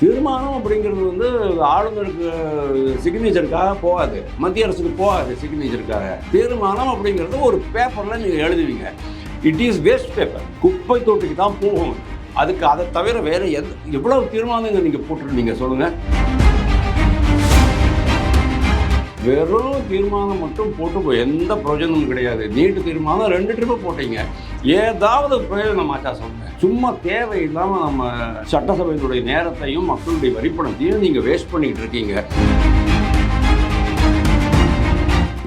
தீர்மானம் அப்படிங்கிறது வந்து ஆளுநருக்கு சிக்னேச்சருக்காக போகாது. மத்திய அரசுக்கு போகாது சிக்னேச்சருக்காக தீர்மானம் அப்படிங்கிறது ஒரு பேப்பரில் நீங்கள் எழுதுவீங்க. இட் இஸ் வேஸ்ட் பேப்பர் குப்பை தொட்டிக்கு தான் போகும். அதுக்கு அதை தவிர வேறு எந்த எவ்வளவு தீர்மானங்கள் நீங்கள் போட்டுருந்தீங்க சொல்லுங்கள் வெறும் தீர்மானம் மட்டும் போட்டு எந்த பிரயோஜனமும் கிடையாது. நீட்டு தீர்மானம் ரெண்டு ட்ரிப்பு போட்டீங்க. ஏதாவது பிரயோஜனமாச்சா சொல்லுங்கள் சும்மா தேவையில்லாமல் நம்ம சட்டசபையினுடைய நேரத்தையும் மக்களுடைய வரிப்பணத்தையும் நீங்கள் வேஸ்ட் பண்ணிட்டு இருக்கீங்க.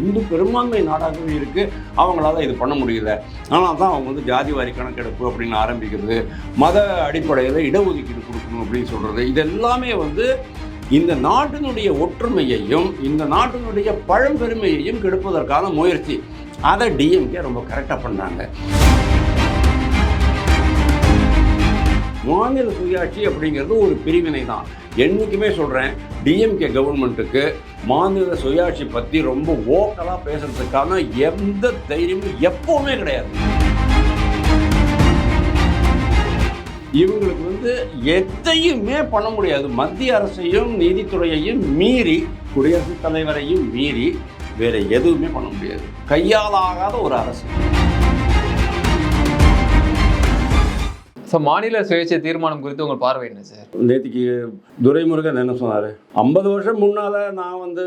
இந்து பெரும்பான்மை நாடாகவே இருக்குது அவங்களால இது பண்ண முடியல. ஆனால் தான் அவங்க வந்து ஜாதி வாரி கணக்கெடுப்பு அப்படின்னு ஆரம்பிக்கிறது மத அடிப்படையில் இடஒதுக்கீடு கொடுக்கணும் அப்படின்னு சொல்கிறது இது எல்லாமே வந்து இந்த நாட்டினுடைய ஒற்றுமையையும் இந்த நாட்டினுடைய பழம்பெருமையையும் கெடுப்பதற்கான முயற்சி. அதை டிஎம்கே ரொம்ப கரெக்டாக பண்ணாங்க. மாநில சுயாட்சி அப்படிங்கிறது ஒரு பிரிவினை தான் என்றைக்குமே சொல்கிறேன் டிஎம்கே கவர்மெண்ட்டுக்கு மாநில சுயாட்சி பற்றி ரொம்ப ஓக்கலாக பேசுறதுக்கான எந்த தைரியமும் எப்போவுமே கிடையாது. இவங்களுக்கு வந்து எதையுமே பண்ண முடியாது. மத்திய அரசையும் நீதித்துறையையும் மீறி குடியரசுத் தலைவரையும் மீறி வேற எதுவுமே பண்ண முடியாது. கையாலாகாத ஒரு அரசு. ஸோ மாநில சுயேட்சை தீர்மானம் குறித்து உங்கள் பார்வை என்ன சார் நேற்றுக்கு துரைமுருகன் என்ன சொன்னார்? ஐம்பது வருஷம் முன்னால் நான் வந்து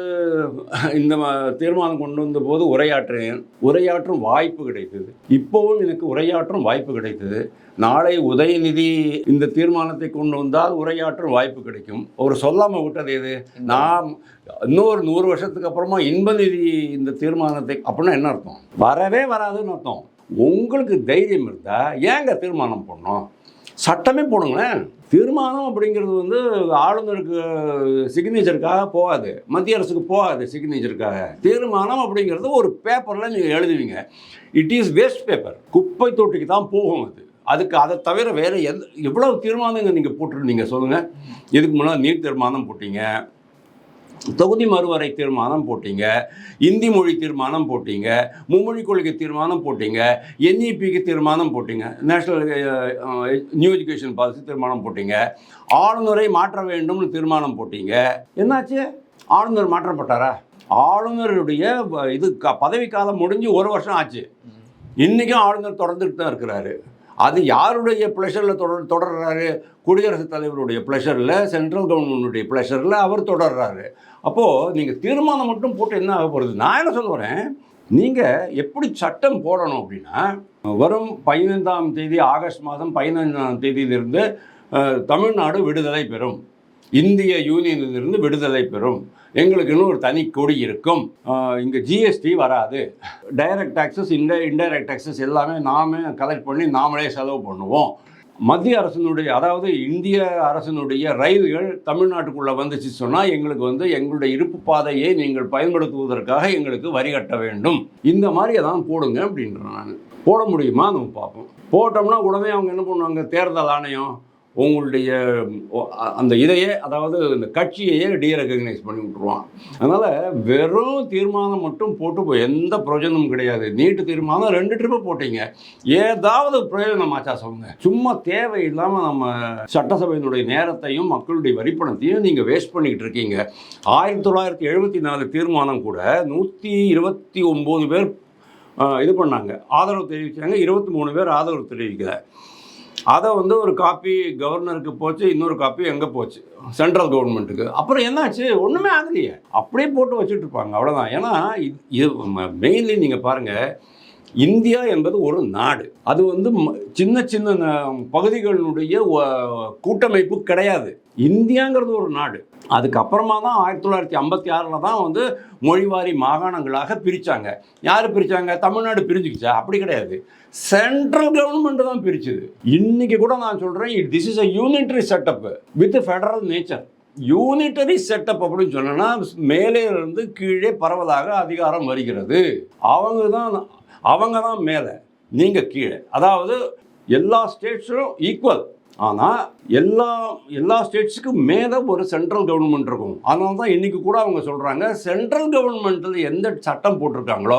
இந்த தீர்மானம் கொண்டு வந்த போது உரையாற்றினேன். உரையாற்றும் வாய்ப்பு கிடைத்தது. இப்போவும் எனக்கு உரையாற்றும் வாய்ப்பு கிடைத்தது. நாளை உதயநிதி இந்த தீர்மானத்தை கொண்டு வந்தால் உரையாற்றும் வாய்ப்பு கிடைக்கும். அவர் சொல்லாமல் விட்டது எது? நாம் இன்னொரு நூறு வருஷத்துக்கு அப்புறமா இன்பநிதி இந்த தீர்மானத்தை அப்படின்னா என்ன அர்த்தம்? வரவே வராதுன்னு அர்த்தம். உங்களுக்கு தைரியம் இருந்தால் ஏங்க தீர்மானம் பண்ணோம் சட்டமே போடுங்களேன். தீர்மானம் அப்படிங்கிறது வந்து ஆளுநருக்கு சிக்னேச்சருக்காக போகாது. மத்திய அரசுக்கு போகாது சிக்னேச்சருக்காக தீர்மானம் அப்படிங்கிறது ஒரு பேப்பரில் நீங்கள் எழுதுவீங்க. இட் இஸ் வேஸ்ட் பேப்பர் குப்பை தொட்டிக்கு தான் போகும் அது. அதுக்கு அதை தவிர வேறு எந்த எவ்வளவு தீர்மானங்கள் நீங்கள் போட்டிருந்தீங்க சொல்லுங்கள் இதுக்கு முன்னாடி நீட் தீர்மானம் போட்டீங்க. தொகுதி மறுவரை தீர்மானம் போட்டீங்க இந்தி மொழி தீர்மானம் போட்டீங்க மும்மொழி கொள்கை தீர்மானம் போட்டீங்க என்இபிக்கு தீர்மானம் போட்டீங்க நேஷனல் நியூ எஜுகேஷன் பாலிசி தீர்மானம் போட்டீங்க ஆளுநரை மாற்ற வேண்டும்னு தீர்மானம் போட்டீங்க. என்னாச்சு? ஆளுநர் மாற்றப்பட்டாரா? ஆளுநருடைய இது க- பதவி காலம் முடிஞ்சு ஒரு வருஷம் ஆச்சு. இன்றைக்கும் ஆளுநர் தொடர்ந்துட்டு தான் இருக்கிறாரு. அது யாருடைய ப்ளஷரில் தொடர் தொடர்றாரு? குடியரசுத் தலைவருடைய ப்ளஷரில் சென்ட்ரல் கவர்மெண்ட்டுடைய ப்ளஷரில் அவர் தொடர்றாரு. அப்போது நீங்கள் தீர்மானம் மட்டும் போட்டு என்ன ஆக போகிறது நான் என்ன சொல்ல வரேன்? நீங்கள் எப்படி சட்டம் போடணும் அப்படின்னா வரும் பதினைந்தாம் தேதி ஆகஸ்ட் மாதம் பதினைந்தாம் தேதியிலிருந்து தமிழ்நாடு விடுதலை பெறும். இந்திய யூனியனிலிருந்து விடுதலை பெறும். எங்களுக்கு இன்னும் ஒரு தனி கொடி இருக்கும். இங்கே ஜிஎஸ்டி வராது. டைரக்ட் டாக்ஸஸ் இன்டை இன்டைரக்ட் டாக்ஸஸ் எல்லாமே நாமே கலெக்ட் பண்ணி நாமளே செலவு பண்ணுவோம். மத்திய அரசினுடைய அதாவது இந்திய அரசினுடைய ரயில்கள் தமிழ்நாட்டுக்குள்ளே வந்துச்சு சொன்னால் எங்களுக்கு வந்து எங்களுடைய இருப்பு பாதையை நீங்கள் பயன்படுத்துவதற்காக எங்களுக்கு வரி கட்ட வேண்டும். இந்த மாதிரி தான் போடுங்க அப்படின்றேன் நான். போட முடியுமா? நம்ம பார்ப்போம். போட்டோம்னா உடனே அவங்க என்ன பண்ணுவாங்க? தேர்தல் ஆணையம் உங்களுடைய அந்த இதையே அதாவது இந்த கட்சியையே டீரெகனைஸ் பண்ணி விட்ருவான் அதனால் வெறும் தீர்மானம் மட்டும் போட்டு எந்த பிரயோஜனமும் கிடையாது. நீட்டு தீர்மானம் ரெண்டு ட்ரிப்பு போட்டீங்க. ஏதாவது பிரயோஜனமாச்சா சொல்லுங்க. சும்மா தேவையில்லாமல் நம்ம சட்டசபையினுடைய நேரத்தையும் மக்களுடைய வரிப்பணத்தையும் நீங்கள் வேஸ்ட் பண்ணிக்கிட்டு இருக்கீங்க. ஆயிரத்தி தொள்ளாயிரத்தி எழுபத்தி நாலு தீர்மானம் கூட நூற்றி இருபத்தி ஒம்பது பேர் இது பண்ணாங்க. ஆதரவு தெரிவிச்சாங்க. இருபத்தி மூணு பேர் ஆதரவு தெரிவிக்கலை. அதை வந்து ஒரு காப்பி கவர்னருக்கு போச்சு இன்னொரு காப்பி எங்கே போச்சு? சென்ட்ரல் கவர்மெண்ட்டுக்கு அப்புறம் என்னாச்சு? ஒன்றுமே ஆகலையே. அப்படியே போட்டு வச்சுட்டு இருப்பாங்க. அவ்வளோதான் ஏன்னா இது இது மெயின்லி நீங்கள் பாருங்கள் இந்தியா என்பது ஒரு நாடு. அது வந்து ம- சின்ன சின்ன பகுதிகளினுடைய கூட்டமைப்பு கிடையாது. இந்தியாங்கிறது ஒரு நாடு. அதுக்கப்புறமா தான் ஆயிரத்தி தொள்ளாயிரத்தி ஐம்பத்தி ஆறில் தான் வந்து மொழிவாரி மாகாணங்களாக பிரித்தாங்க யார் பிரித்தாங்க தமிழ்நாடு பிரிஞ்சுக்கிச்சா? அப்படி கிடையாது. சென்ட்ரல் கவர்மெண்ட் தான் பிரிச்சுது. இன்னைக்கு கூட நான் சொல்கிறேன் this is a unitary setup with federal nature unitary setup அப்படின்னு சொன்னோன்னா மேலே இருந்து கீழே பரவலாக அதிகாரம் வருகிறது. அவங்க தான் அவங்க தான் மேலே நீங்கள் கீழே. அதாவது எல்லா ஸ்டேட்ஸும் ஈக்குவல் ஆனால் எல்லா எல்லா ஸ்டேட்ஸுக்கும் மேலே ஒரு சென்ட்ரல் கவர்மெண்ட் இருக்கும். அதனால தான் இன்றைக்கி கூட அவங்க சொல்கிறாங்க சென்ட்ரல் கவர்மெண்ட்டில் எந்த சட்டம் போட்டிருக்காங்களோ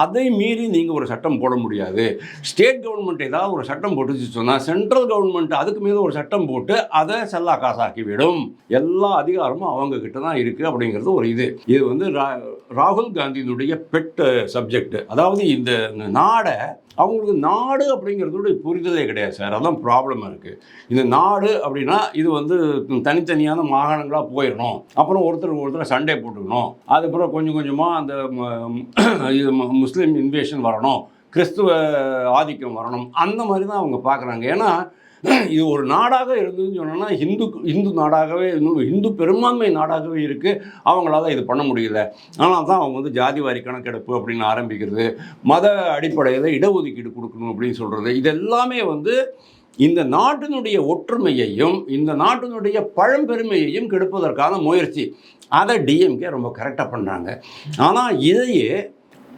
அதை மீறி நீங்கள் ஒரு சட்டம் போட முடியாது. ஸ்டேட் கவர்மெண்ட் ஏதாவது ஒரு சட்டம் போட்டுச்சு சொன்னால் சென்ட்ரல் கவர்மெண்ட் அதுக்கு மீது ஒரு சட்டம் போட்டு அதை செல்லா காசாக்கிவிடும் எல்லா அதிகாரமும் அவங்க கிட்ட தான் இருக்குது அப்படிங்கிறது ஒரு இது. இது வந்து ரா- ராகுல் காந்தியினுடைய பெட் சப்ஜெக்ட் அதாவது இந்த நாடை அவங்களுக்கு நாடு அப்படிங்கிறதோட புரிதலே கிடையாது சார். அதான் ப்ராப்ளமாக இருக்குது இந்த நாடு அப்படின்னா இது வந்து தனித்தனியான மாகாணங்களாக போயிடணும். அப்புறம் ஒருத்தருக்கு ஒருத்தர் சண்டை போட்டுக்கணும். அதுக்கப்புறம் கொஞ்சம் கொஞ்சமாக அந்த இது முஸ்லீம் இன்வேஷன் வரணும். கிறிஸ்துவ ஆதிக்கம் வரணும். அந்த மாதிரி தான் அவங்க பார்க்குறாங்க ஏன்னா இது ஒரு நாடாக இருந்ததுன்னு சொன்னோன்னா ஹிந்து இந்து நாடாகவே இன்னும் இந்து பெரும்பான்மை நாடாகவே இருக்குது அவங்களால இது பண்ண முடியல. ஆனால் தான் அவங்க வந்து ஜாதிவாரி கணக்கெடுப்பு அப்படின்னு ஆரம்பிக்கிறது மத அடிப்படையில் இடஒதுக்கீடு கொடுக்கணும் அப்படின்னு சொல்கிறது இது எல்லாமே வந்து இந்த நாட்டினுடைய ஒற்றுமையையும் இந்த நாட்டினுடைய பழம்பெருமையையும் கெடுப்பதற்கான முயற்சி. அதை டிஎம்கே ரொம்ப கரெக்டாக பண்ணுறாங்க ஆனால் இதையே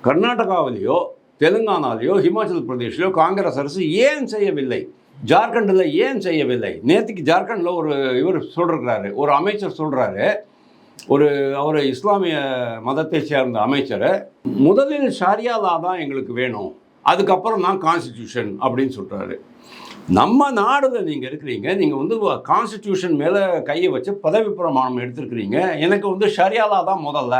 கர்நாடகாவிலேயோ தெலுங்கானாலேயோ ஹிமாச்சல் பிரதேஷ்லையோ காங்கிரஸ் அரசு ஏன் செய்யவில்லை? ஜார்க்கண்டில் ஏன் செய்யவில்லை? நேற்றுக்கு ஜார்க்கண்டில் ஒரு இவர் சொல்கிறாரு ஒரு அமைச்சர் சொல்கிறாரு ஒரு அவர் இஸ்லாமிய மதத்தை சேர்ந்த அமைச்சர் முதலில் ஷாரியா லா தான் எங்களுக்கு வேணும் அதுக்கப்புறம் தான் கான்ஸ்டிடியூஷன் அப்படின்னு சொல்கிறாரு நம்ம நாடுல நீங்கள் இருக்கிறீங்க நீங்கள் வந்து கான்ஸ்டிடியூஷன் மேலே கையை வச்சு பதவி பிரமாணம் எடுத்திருக்கிறீங்க எனக்கு வந்து ஷரியாலா தான் முதல்ல.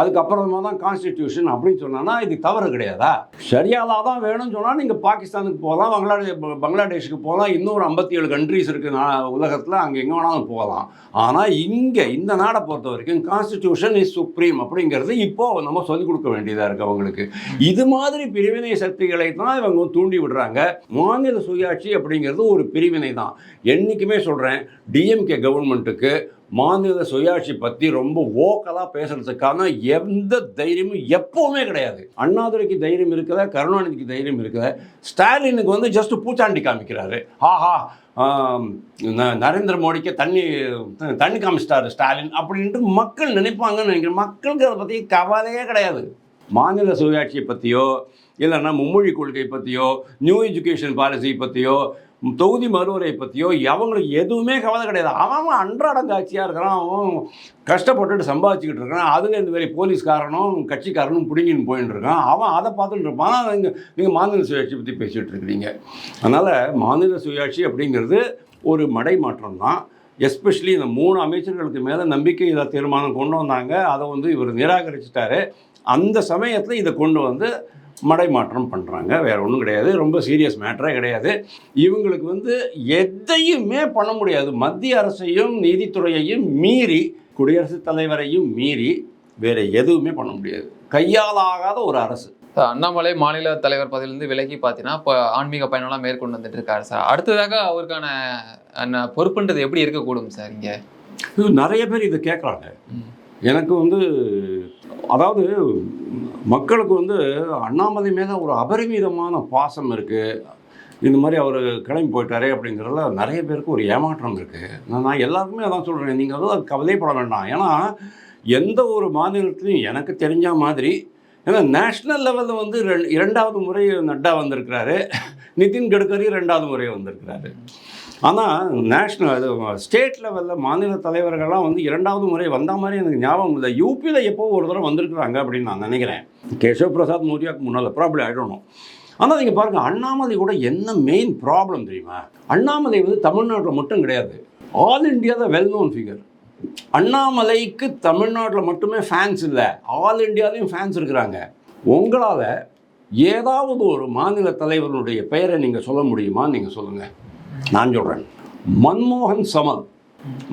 அதுக்கப்புறமா தான் கான்ஸ்டிடியூஷன் அப்படின்னு சொன்னா இது தவறு கிடையாதா? ஷரியாலா தான் வேணும்னு சொன்னால் நீங்கள் பாகிஸ்தானுக்கு போகலாம் பங்களாதேஷ் பங்களாதேஷுக்கு போகலாம் இன்னொரு ஐம்பத்தி ஏழு கண்ட்ரிஸ் இருக்குது நான் உலகத்தில் அங்கே எங்கே வேணாலும் போகலாம். ஆனால் இங்கே இந்த நாடை பொறுத்த வரைக்கும் கான்ஸ்டிடியூஷன் இஸ் சுப்ரீம் அப்படிங்கிறது இப்போ நம்ம சொல்லிக் கொடுக்க வேண்டியதாக இருக்குது அவங்களுக்கு. இது மாதிரி பிரிவினை சக்திகளை தான் இவங்க தூண்டி விடுறாங்க. மாநில சுயாட்சி அப்படிங்கிறது ஒரு பிரிவினை தான் என்றைக்குமே சொல்கிறேன் டிஎம்கே கவர்மெண்ட்டுக்கு மாநில சுயாட்சி பற்றி ரொம்ப ஓக்கலாக பேசுறதுக்கான எந்த தைரியமும் எப்பவுமே கிடையாது. அண்ணாதுரைக்கு தைரியம் இருக்குதா கருணாநிதிக்கு தைரியம் இருக்குதா ஸ்டாலினுக்கு வந்து ஜஸ்ட் பூச்சாண்டி காமிக்கிறாரு. ஆஹா நரேந்திர மோடிக்கு தண்ணி தண்ணி காமிச்சிட்டாரு ஸ்டாலின் அப்படின்ட்டு மக்கள் நினைப்பாங்கன்னு நினைக்கிறேன். மக்களுக்கு அதை பற்றி கவலையே கிடையாது. மாநில சுயாட்சியை பற்றியோ இல்லைன்னா மும்மொழி கொள்கை பற்றியோ நியூ எஜுகேஷன் பாலிசி பற்றியோ தொகுதி மறுவரை பற்றியோ அவங்களுக்கு எதுவுமே கவலை கிடையாது. அவன் அவன் அன்றாடம் காட்சியாக இருக்கிறான். அவன் கஷ்டப்பட்டுட்டு சம்பாதிச்சுக்கிட்டு இருக்கான் அதில் இந்த மாதிரி போலீஸ்காரனும் கட்சிக்காரனும் பிடிங்கின்னு போயின்னு இருக்கான். அவன் அதை பார்த்துட்டு இருப்பான். நீங்கள் நீங்கள் மாநில சுயாட்சி பற்றி பேசிகிட்டு இருக்கிறீங்க. அதனால் மாநில சுயாட்சி அப்படிங்கிறது ஒரு மடை மாற்றம் தான். எஸ்பெஷலி இந்த மூணு அமைச்சர்களுக்கு மேலே நம்பிக்கை இதை தீர்மானம் கொண்டு வந்தாங்க. அதை வந்து இவர் நிராகரிச்சிட்டாரு. அந்த சமயத்தில் இதை கொண்டு வந்து மடை மாற்றம் பண்ணுறாங்க வேற ஒன்றும் கிடையாது. ரொம்ப சீரியஸ் மேட்டரே கிடையாது. இவங்களுக்கு வந்து எதையுமே பண்ண முடியாது. மத்திய அரசையும் நீதித்துறையையும் மீறி குடியரசுத் தலைவரையும் மீறி வேற எதுவுமே பண்ண முடியாது. கையாலாகாத ஒரு அரசு. அண்ணாமலை மாநில தலைவர் பதவியிலிருந்து விலகி பார்த்தீங்கன்னா இப்போ ஆன்மீக பயணம்லாம் மேற்கொண்டு வந்துட்டு இருக்காரு சார். அடுத்ததாக அவருக்கான பொறுப்புன்றது எப்படி இருக்கக்கூடும் சார் இங்க? நிறைய பேர் இதை கேட்குறாங்க. எனக்கு வந்து அதாவது மக்களுக்கு வந்து அண்ணாமலை மேலே ஒரு அபரிமிதமான பாசம் இருக்குது இந்த மாதிரி அவர் கிளம்பி போயிட்டாரே அப்படிங்கிறதுல நிறைய பேருக்கு ஒரு ஏமாற்றம் இருக்குது நான் நான் எல்லாருக்குமே அதான் சொல்கிறேன் நீங்கள் வந்து கவலைப்பட வேண்டாம். ஏன்னா எந்த ஒரு மாநிலத்திலையும் எனக்கு தெரிஞ்ச மாதிரி ஏன்னா நேஷ்னல் லெவலில் வந்து ரெண் இரண்டாவது முறை நட்டா வந்திருக்கிறாரு. நிதின் கட்கரி ரெண்டாவது முறை வந்திருக்கிறாரு. ஆனால் நேஷ்னல் அது ஸ்டேட் லெவலில் மாநில தலைவர்கள்லாம் வந்து இரண்டாவது முறை வந்த மாதிரி எனக்கு ஞாபகம் இல்லை. யூபியில் எப்போ ஒரு தடவை வந்திருக்கிறாங்க அப்படின்னு நான் நினைக்கிறேன். கேசவ் பிரசாத் மௌரியாவுக்கு முன்னால் ப்ராப்ளம் ஆகிடணும் ஆனால் நீங்கள் பாருங்கள் அண்ணாமலை கூட என்ன மெயின் ப்ராப்ளம் தெரியுமா? அண்ணாமலை வந்து தமிழ்நாட்டில் மட்டும் கிடையாது. All India the well known figure அண்ணாமலைக்கு தமிழ்நாட்டில் மட்டுமே ஃபேன்ஸ் இல்லை. ஆல் இண்டியாலையும் ஃபேன்ஸ் இருக்கிறாங்க. உங்களால் ஏதாவது ஒரு மாநில தலைவருடைய பெயரை நீங்கள் சொல்ல முடியுமா? நீங்கள் சொல்லுங்கள் நான் சொல்கிறேன் மன்மோகன் சமல்.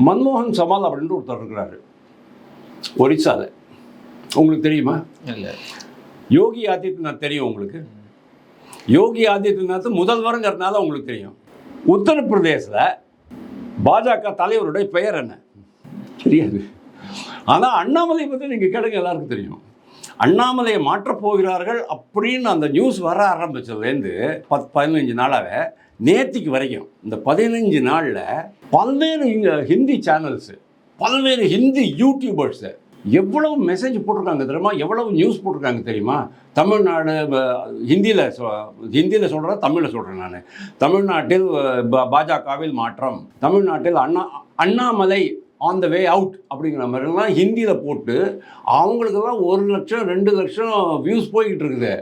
மன்மோகன் சமல் அப்படின்ட்டு ஒருத்தர் இருக்கிறாரு. ஒரிசாவில் உங்களுக்கு தெரியுமா? இல்லை. யோகி ஆதித்யநாத் தெரியும் உங்களுக்கு? யோகி ஆதித்யநாத் முதல்வருங்கிறதுனால உங்களுக்கு தெரியும். உத்தரப்பிரதேசில் பாஜக தலைவருடைய பெயர் என்ன? தெரியாது. ஆனால் அண்ணாமலை பற்றி நீங்கள் கேளுங்க எல்லாருக்கும் தெரியும். அண்ணாமலையை மாற்றப் போகிறார்கள் அப்படின்னு அந்த நியூஸ் வர ஆரம்பிச்சதுலேருந்து பத் பதினஞ்சு நாளாவே நேத்திக்கு வரைக்கும் இந்த பதினஞ்சு நாளில் பல்வேறு இங்கே ஹிந்தி சேனல்ஸு பல்வேறு ஹிந்தி யூடியூபர்ஸு எவ்வளவு மெசேஜ் போட்டிருக்காங்க தெரியுமா? எவ்வளவு நியூஸ் போட்டிருக்காங்க தெரியுமா? தமிழ்நாடு ஹிந்தியில் ஹிந்தியில் சொல்கிறேன் தமிழில் சொல்கிறேன் நான். தமிழ்நாட்டில் பாஜகவில் மாற்றம் தமிழ்நாட்டில் அண்ணா Annamalai on the way out அப்படிங்கிற மாதிரிலாம் ஹிந்தியில் போட்டு அவங்களுக்கெல்லாம் ஒரு லட்சம் ரெண்டு லட்சம் வியூஸ் போய்கிட்டு இருக்குது.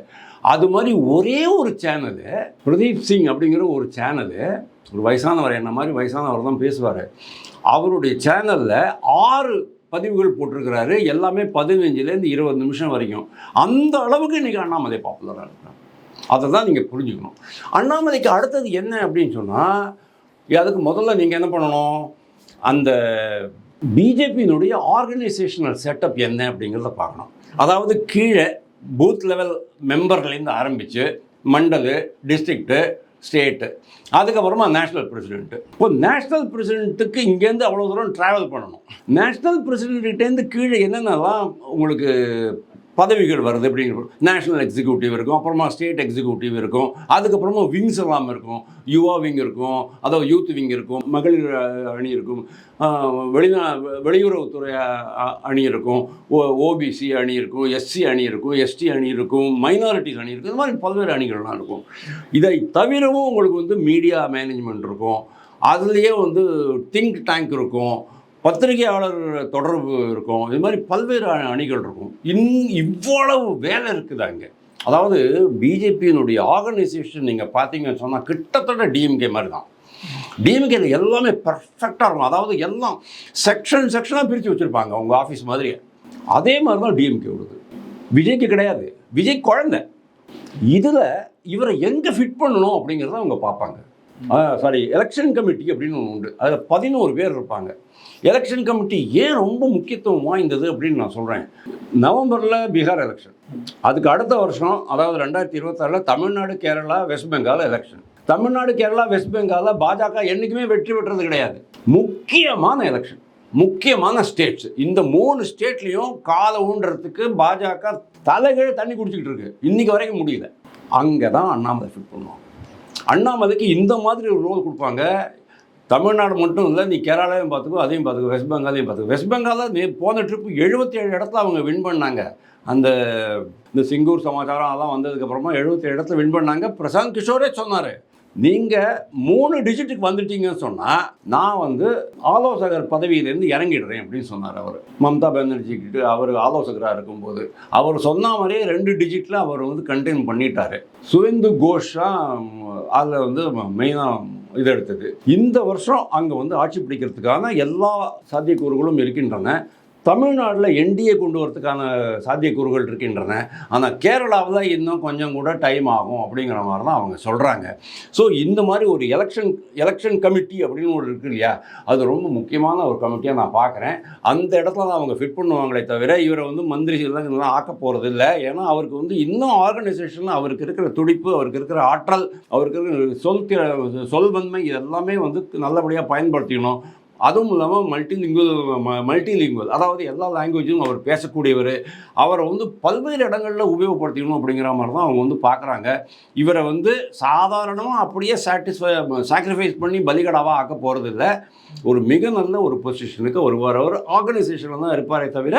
அது மாதிரி ஒரே ஒரு சேனலு பிரதீப் சிங் அப்படிங்கிற ஒரு சேனலு ஒரு வயசானவர் என்ன மாதிரி வயசானவர் தான் பேசுவார். அவருடைய சேனலில் ஆறு பதிவுகள் போட்டிருக்கிறாரு. எல்லாமே பதினஞ்சுலேருந்து இருபது நிமிஷம் வரைக்கும். அந்த அளவுக்கு இன்றைக்கி அண்ணாமலை பாப்புலராக இருக்கிறார் அதை தான் நீங்கள் புரிஞ்சுக்கணும். அண்ணாமலைக்கு அடுத்தது என்ன அப்படின்னு சொன்னால் அதுக்கு முதல்ல நீங்கள் என்ன பண்ணணும்? அந்த பிஜேபியினுடைய ஆர்கனைசேஷனல் செட்டப் என்ன அப்படிங்கிறத பார்க்கணும். அதாவது கீழே பூத் லெவல் மெம்பர்லேருந்து ஆரம்பித்து மண்டலு டிஸ்ட்ரிக்ட்டு ஸ்டேட்டு அதுக்கப்புறமா நேஷ்னல் பிரசிடென்ட்டு இப்போ நேஷ்னல் பிரசிடென்ட்டுக்கு இங்கேருந்து அவ்வளோ தூரம் ட்ராவல் பண்ணணும். நேஷ்னல் பிரசிடென்ட்கிட்டேருந்து கீழே என்னென்னலாம் உங்களுக்கு பதவிகள் வருது அப்படிங்கிற நேஷனல் எக்ஸிக்யூட்டிவ் இருக்கும் அப்புறமா ஸ்டேட் எக்ஸிக்யூட்டிவ் இருக்கும் அதுக்கப்புறமா விங்ஸ் எல்லாம் இருக்கும். யுவா விங் இருக்கும் அதாவது யூத் விங் இருக்கும் மகளிர் அணி இருக்கும் வெளிநா வெளியுறவுத்துறை அணி இருக்கும் ஓபிசி அணி இருக்கும் எஸ்சி அணி இருக்கும் எஸ்டி அணி இருக்கும் மைனாரிட்டிஸ் அணி இருக்கும் இந்த மாதிரி பல்வேறு அணிகள்லாம் இருக்கும். இதை தவிரவும் உங்களுக்கு வந்து மீடியா மேனேஜ்மெண்ட் இருக்கும். அதுலேயே வந்து திங்க் டேங்க் இருக்கும். பத்திரிகையாளர் தொடர்பு இருக்கும். இது மாதிரி பல்வேறு அணிகள் இருக்கும். இன் இவ்வளவு வேலை இருக்குது அங்கே. அதாவது பிஜேபியினுடைய ஆர்கனைசேஷன் நீங்கள் பார்த்தீங்கன்னு சொன்னால் கிட்டத்தட்ட டிஎம்கே மாதிரி தான். டிஎம்கேல எல்லாமே பர்ஃபெக்டாக இருக்கும். அதாவது எல்லாம் செக்ஷன் செக்ஷனாக பிரித்து வச்சுருப்பாங்க அவங்க ஆஃபீஸ் மாதிரி அதே மாதிரி தான் டிஎம்கே விடுது விஜய்க்கு கிடையாது. விஜய் குழந்தை. இதில் இவரை எங்கே ஃபிட் பண்ணணும் அப்படிங்கிறத அவங்க பார்ப்பாங்க. சாரி எலெக்ஷன் கமிட்டி அப்படின்னு ஒன்று உண்டு. அதில் பதினோரு பேர் இருப்பாங்க. எலெக்ஷன் கமிட்டி ஏன் ரொம்ப முக்கியத்துவம் வாய்ந்தது அப்படின்னு நான் சொல்கிறேன் நவம்பரில் பீகார் எலெக்ஷன் அதுக்கு அடுத்த வருஷம் அதாவது ரெண்டாயிரத்தி இருபத்தாறில் Tamil Nadu Kerala West Bengal election Tamil Nadu Kerala West பெங்காலில் பாஜக என்றைக்குமே வெற்றி பெற்றது கிடையாது. முக்கியமான எலெக்ஷன் முக்கியமான ஸ்டேட்ஸ் இந்த மூணு ஸ்டேட்லேயும் காலை ஊன்றதுக்கு பாஜக தலைகீழ தண்ணி குடிச்சிக்கிட்டு இருக்கு. இன்னைக்கு வரைக்கும் முடியல. அங்கே தான் அண்ணாமலை ஃபிட் பண்ணுவாங்க. அண்ணாமலைக்கு இந்த மாதிரி ஒரு ரோல் கொடுப்பாங்க. தமிழ்நாடு மட்டும் இல்லை நீ கேரளாவையும் பார்த்துக்கோ அதையும் பார்த்துக்கோ வெஸ்ட் பெங்காலையும் பார்த்துக்கோ. வெஸ்ட் பெங்காலில் நீ போன ட்ரிப்பு எழுபத்தி ஏழு இடத்துல அவங்க வின் பண்ணாங்க. அந்த இந்த சிங்கூர் சமாச்சாரம் அதெல்லாம் வந்ததுக்கப்புறமா எழுபத்தி இடத்துல வின் பண்ணாங்க. பிரசாந்த் கிஷோரே சொன்னார். நீங்கள் மூணு டிஜிட்டுக்கு வந்துட்டீங்கன்னு சொன்னால் நான் வந்து ஆலோசகர் பதவியிலேருந்து இறங்கிடுறேன் அப்படின்னு சொன்னார் அவர். மம்தா பானர்ஜிக்கிட்ட அவர் ஆலோசகராக இருக்கும்போது. அவர் சொன்ன மாதிரியே ரெண்டு டிஜிட்டில் அவர் வந்து கண்டெயின் பண்ணிட்டார். சுவேந்து கோஷா அதில் வந்து மெயினாக இது எடுத்தது. இந்த வருஷம் அங்கே வந்து ஆட்சி பிடிக்கிறதுக்கான எல்லா சாத்தியக்கூறுகளும் இருக்கின்றன. தமிழ்நாட்டில் என்டிஏ கொண்டு வரதுக்கான சாத்தியக்கூறுகள் இருக்கின்றன. ஆனால் கேரளாவில் இன்னும் கொஞ்சம் கூட டைம் ஆகும் அப்படிங்கிற மாதிரி தான் அவங்க சொல்கிறாங்க ஸோ இந்த மாதிரி ஒரு எலெக்ஷன் எலெக்ஷன் கமிட்டி அப்படின்னு ஒரு இருக்குது இல்லையா? அது ரொம்ப முக்கியமான ஒரு கமிட்டியாக நான் பார்க்குறேன் அந்த இடத்துல தான் அவங்க ஃபிட் பண்ணுவாங்களே தவிர இவரை வந்து மந்திரி இதெல்லாம் ஆக்க போகிறது இல்லை ஏன்னா அவருக்கு வந்து இன்னும் ஆர்கனைசேஷனில் அவருக்கு இருக்கிற துடிப்பு அவருக்கு இருக்கிற ஆற்றல் அவருக்கு இருக்கிற சொல் திற- சொல்வன்மை இதெல்லாமே வந்து நல்லபடியாக பயன்படுத்திக்கணும். அதுவும் இல்லாமல் மல்டி லிங்குவல் மல்டி லிங்குவல் அதாவது எல்லா லாங்குவேஜும் அவர் பேசக்கூடியவர். அவரை வந்து பல்வேறு இடங்களில் உபயோகப்படுத்திக்கணும் அப்படிங்கிற மாதிரி தான் அவங்க வந்து பார்க்குறாங்க இவரை வந்து சாதாரணமாக அப்படியே சாட்டிஸ்ஃபை சாக்ரிஃபைஸ் பண்ணி பலிகடாவாக ஆக்க போகிறது இல்லை ஒரு மிக நல்ல ஒரு பொசிஷனுக்கு வருவார். அவர் ஆர்கனைசேஷனில் தான் இருப்பாரே தவிர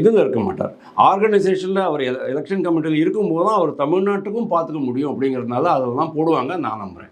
இதில் இருக்க மாட்டார். ஆர்கனைசேஷனில் அவர் எலெக்ஷன் கமிட்டியில் இருக்கும்போது தான் அவர் தமிழ்நாட்டுக்கும் பார்த்துக்க முடியும் அப்படிங்கிறதுனால அதெல்லாம் போடுவாங்க நான் நம்புகிறேன்